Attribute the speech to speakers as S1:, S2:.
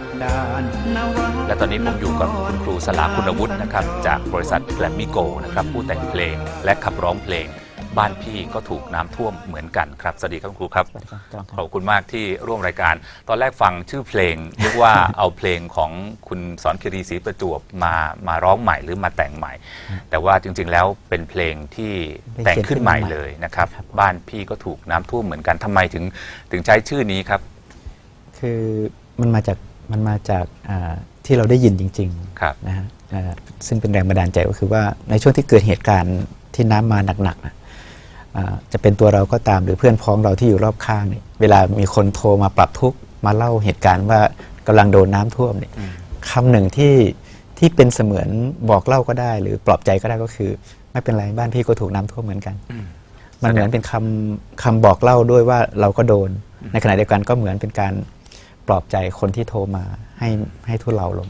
S1: กดานนวา
S2: และตอนนี้ผมอยู่กับคุณครูสลาคุณวุฒินะครับ จากบริษัทแกรมมี่โกนะครับ ผู้แต่งเพลงและขับร้องเพลง บ้านพี่ก็ถูกน้ำท่วมเหมือนกันครับสวัสดีครับคุณครูครับ
S3: สวัสดีครับอาจารย์ค
S2: ข
S3: รั
S2: อบบคุณมากที่ร่วมรายการ ตอนแรกฟังชื่อเพลงนึกว่าเอาเพลงของคุณสอนคิรีศรีประจวบมามาร้องใหม่หรือมาแต่งใหม่ แต่ว่าจริงๆแล้วเป็นเพลงที่แต่งขึ้นใหม่เลยนะครับ บ้านพี่ก็ถูกน้ำท่วมเหมือนกันทำไมถึงถึงใช้ชื่อนี้ครับ
S3: คือมันมาจาก มันมาจากอ่าที่เราได้ยินจริง
S2: ครับ
S3: ๆนะฮะอ่าซึ่งเป็นแรงบันดาลใจก็คือว่าในช่วงที่เกิดเหตุการณ์ที่น้ำมาหนักๆนะอ่าจะเป็นตัวเราก็ตามหรือเพื่อนพ้องเราที่อยู่รอบข้างเนี่ยเวลามีคนโทรมาปรับทุกข์มาเล่าเหตุการณ์ว่ากำลังโดนน้ำท่วมเนี่ย
S2: อืม
S3: คำหนึ่งที่ที่เป็นเสมือนบอกเล่าก็ได้ หรือปลอบใจก็ได้ก็คือ ไม่เป็นไรบ้านพี่ก็ถูกน้ำท่วมเหมือนกัน
S2: อืม
S3: มันเหมือนเป็นคำคำบอกเล่าด้วยว่าเราก็โดน ในขณะเดียวกันก็เหมือนเป็นการ ปลอบใจคนที่โทรมาให้ให้ทุเลาลง